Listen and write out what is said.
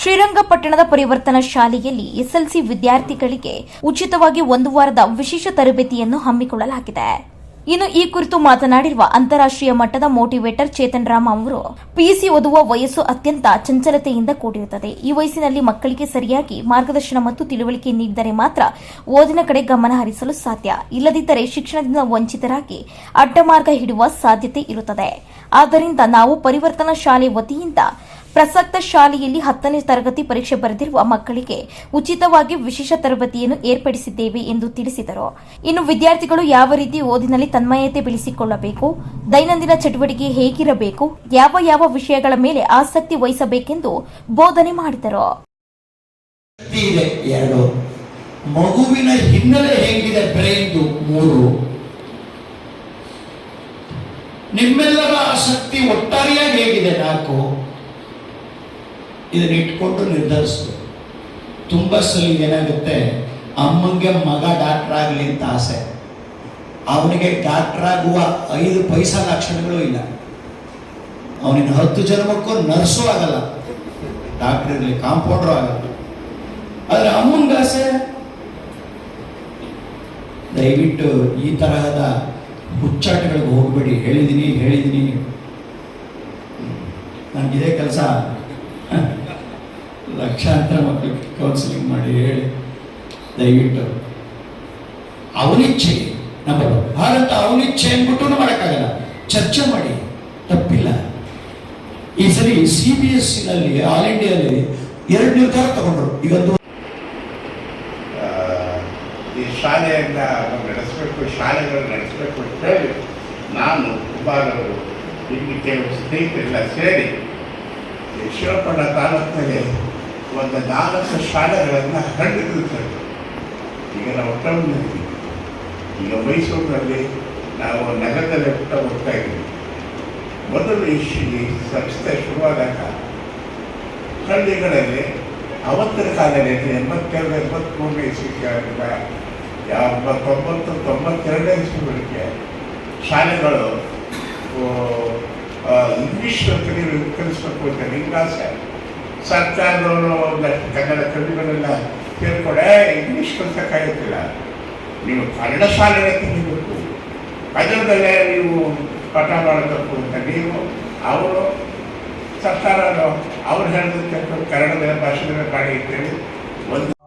ಶ್ರೀರಂಗಪಟ್ಟಣದ ಪರಿವರ್ತನಾ ಶಾಲೆಯಲ್ಲಿ ಎಸ್ಎಲ್ಸಿ ವಿದ್ಯಾರ್ಥಿಗಳಿಗೆ ಉಚಿತವಾಗಿ ಒಂದು ವಾರದ ವಿಶೇಷ ತರಬೇತಿಯನ್ನು ಹಮ್ಮಿಕೊಳ್ಳಲಾಗಿದೆ. ಇನ್ನು ಈ ಕುರಿತು ಮಾತನಾಡಿರುವ ಅಂತಾರಾಷ್ಟ್ರೀಯ ಮಟ್ಟದ ಮೋಟಿವೇಟರ್ ಚೇತನ್ ರಾಮ್ ಅವರು, ಪಿಯುಸಿ ಓದುವ ವಯಸ್ಸು ಅತ್ಯಂತ ಚಂಚಲತೆಯಿಂದ ಕೂಡಿರುತ್ತದೆ. ಈ ವಯಸ್ಸಿನಲ್ಲಿ ಮಕ್ಕಳಿಗೆ ಸರಿಯಾಗಿ ಮಾರ್ಗದರ್ಶನ ಮತ್ತು ತಿಳುವಳಿಕೆ ನೀಡಿದರೆ ಮಾತ್ರ ಓದಿನ ಕಡೆ ಗಮನ ಹರಿಸಲು ಸಾಧ್ಯ. ಇಲ್ಲದಿದ್ದರೆ ಶಿಕ್ಷಣದಿಂದ ವಂಚಿತರಾಗಿ ಅಡ್ಡಮಾರ್ಗ ಹಿಡುವ ಸಾಧ್ಯತೆ ಇರುತ್ತದೆ. ಆದ್ದರಿಂದ ನಾವು ಪರಿವರ್ತನಾ ಶಾಲೆ ವತಿಯಿಂದ ಪ್ರಸಕ್ತ ಶಾಲೆಯಲ್ಲಿ ಹತ್ತನೇ ತರಗತಿ ಪರೀಕ್ಷೆ ಬರೆದಿರುವ ಮಕ್ಕಳಿಗೆ ಉಚಿತವಾಗಿ ವಿಶೇಷ ತರಬೇತಿಯನ್ನು ಏರ್ಪಡಿಸಿದ್ದೇವೆ ಎಂದು ತಿಳಿಸಿದರು. ಇನ್ನು ವಿದ್ಯಾರ್ಥಿಗಳು ಯಾವ ರೀತಿ ಓದಿನಲ್ಲಿ ತನ್ಮಯತೆ ಬೆಳೆಸಿಕೊಳ್ಳಬೇಕು, ದೈನಂದಿನ ಚಟುವಟಿಕೆ ಹೇಗಿರಬೇಕು, ಯಾವ ಯಾವ ವಿಷಯಗಳ ಮೇಲೆ ಆಸಕ್ತಿ ವಹಿಸಬೇಕೆಂದು ಬೋಧನೆ ಮಾಡಿದರು. ಮಗುವಿನ ಹಿನ್ನೆಲೆ ಹೇಗಿದೆ ಬ್ರೈನ್ದು ಮೂರು. ನಿಮ್ಮೆಲ್ಲರ ಆಸಕ್ತಿ ಒಟ್ಟಾರೆಯಾಗಿ ಹೇಗಿದೆ ನಾಲ್ಕು. ಇದನ್ನ ಇಟ್ಕೊಂಡು ನಿರ್ಧರಿಸ್ತು ತುಂಬ ಸಲ ಏನಾಗುತ್ತೆ? ಅಮ್ಮಂಗೆ ಮಗ ಡಾಕ್ಟರ್ ಆಗಲಿ ಅಂತ ಆಸೆ. ಅವನಿಗೆ ಡಾಕ್ಟರ್ ಆಗುವ ಐದು ಪೈಸಾ ಲಕ್ಷಣಗಳು ಇಲ್ಲ. ಅವನಿಗೆ ಹತ್ತು ಜನ್ಮಕ್ಕೂ ನರ್ಸು ಆಗಲ್ಲ. ಡಾಕ್ಟರ್ ಇರಲಿ, ಕಾಂಪೌಂಡ್ರು ಆಗಲ್ಲ. ಆದರೆ ಅಮ್ಮನ ಆಸೆ? ದಯವಿಟ್ಟು ಈ ತರಹದ ಹುಚ್ಚಾಟಗಳಿಗೆ ಹೋಗ್ಬೇಡಿ. ಹೇಳಿದ್ದೀನಿ ಹೇಳಿದ್ದೀನಿ ನನಗಿದೆ ಕೆಲಸ. ಲಕ್ಷಾಂತರ ಮಕ್ಕಳಿಗೆ ಕೌನ್ಸಿಲಿಂಗ್ ಮಾಡಿ ಹೇಳಿ, ದಯವಿಟ್ಟು ಅವನಿಚ್ಛೆ ಒನ್. ಭಾರತ ಅವನಿಚ್ಛೆ ಅಂದ್ಬಿಟ್ಟು ಮಾಡೋಕ್ಕಾಗಲ್ಲ. ಚರ್ಚೆ ಮಾಡಿ, ತಪ್ಪಿಲ್ಲ. ಈ ಸರಿ ಸಿ ಬಿ ಎಸ್ ಸಿನಲ್ಲಿ ಆಲ್ ಇಂಡಿಯಾದಲ್ಲಿ ಎರಡು ನಿರ್ಧಾರ ತಗೊಂಡ್ರು. ಇವತ್ತು ಈ ಶಾಲೆಯನ್ನ ನಡೆಸಬೇಕು, ಶಾಲೆಗಳು ನಡೆಸಬೇಕು ಅಂತ ಹೇಳಿ, ನಾನು ಕುಮಾರವರು ಇಲ್ಲಿ ಕೆಲವು ಸ್ನೇಹಿತರೆಲ್ಲ ಸೇರಿ ಶಿವಪಣ್ಣ ತಾಲೂಕಿನಲ್ಲಿ ಒಂದು ನಾಲ್ಕು ಶಾಲೆಗಳನ್ನು ಹರಡಿರುತ್ತೇವೆ. ಈಗ ನಾವು ಟೌನ್ನಲ್ಲಿ ಈಗ ಮೈಸೂರಿನಲ್ಲಿ ನಾವು ನಗರದಲ್ಲಿ ಹುಟ್ಟ ಹೋಗ್ತಾ ಇದ್ದೀವಿ. ಮೊದಲು ಈ ಸಂಸ್ಥೆ ಶುರುವಾದಾಗ ಹಳ್ಳಿಗಳಲ್ಲಿ ಅವತ್ತಿನ ಕಾಲದಲ್ಲಿ ಎಂಬತ್ತೆರಡು ಎಂಬತ್ಮೂರು ಇಸ್ವಿಯಿಂದ ತೊಂಬತ್ತು, ತೊಂಬತ್ತೆರಡನೇ ಇಸ್ವಿಗಳಿಗೆ ಶಾಲೆಗಳು ಇಂಗ್ಲಿಷ್ ಕಲಿಯಲು ಕಲಿಸ್ಬೇಕು ಅಂತ ನಿಂಗಾಸೆ ಸರ್ಕಾರದವರು ಒಂದು ಕನ್ನಡ ಕವಿಗಳೆಲ್ಲ ಇಂಗ್ಲೀಷ್ ಇಂಗ್ಲಿಷ್ ಕಾಯುತ್ತಿಲ್ಲ. ನೀವು ಕನ್ನಡ ಶಾಲೆಗೆ ತೆಗಿಬೇಕು. ಕನ್ನಡದಲ್ಲೇ ನೀವು ಪಾಠ ಮಾಡಬೇಕು ಅಂತ ನೀವು, ಅವರು ಸರ್ಕಾರ ಅವ್ರು ಹೇಳಿದ ಕನ್ನಡದ ಭಾಷೆಗಳ ಮಾಡಿ ಅಂತೇಳಿ ಒಂದು